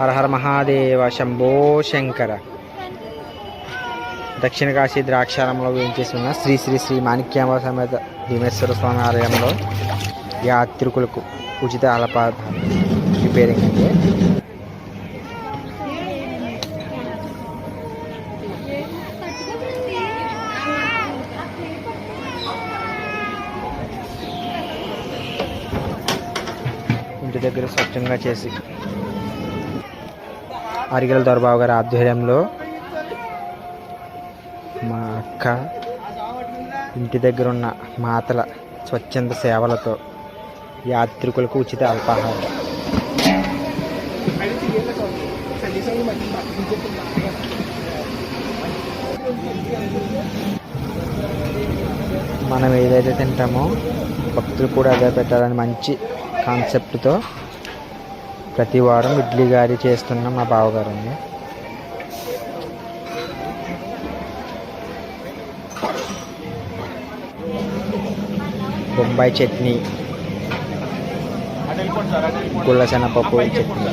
హర హర మహాదేవ శంభో శంకర. దక్షిణ కాశీ ద్రాక్షారంలో వేయించేసి ఉన్న శ్రీ శ్రీ శ్రీ మాణిక్యాంబ సమేత భీమేశ్వర స్వామి ఆలయంలో యాత్రికులకు ఉచిత అలపాత రిపేరింగ్ అండి. ఇంటి దగ్గర స్వచ్ఛంగా చేసి అరిగల దొరబాబు గారి ఆధ్వర్యంలో మా అక్క ఇంటి దగ్గర ఉన్న మాతల స్వచ్ఛంద సేవలతో యాత్రికులకు ఉచిత అల్పాహారం. మనం ఏదైతే తింటామో భక్తులు కూడా అదే పెట్టాలని మంచి కాన్సెప్ట్తో ప్రతి వారం ఇడ్లీ గారి చేస్తున్న మా బావగారు బొంబాయి చట్నీ. గుల్ల చట్నీ.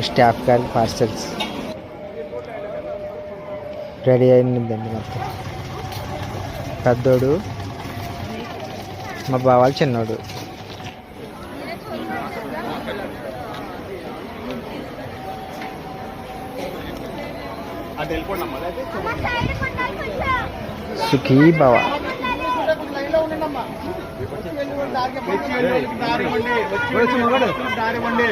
స్టాఫ్ గారి పార్సల్స్. రెడీ అయిందండి మొత్తం. పెద్దోడు మా బావాలు చిన్నోడు. సుఖీ భవ. దారి ఇవ్వండి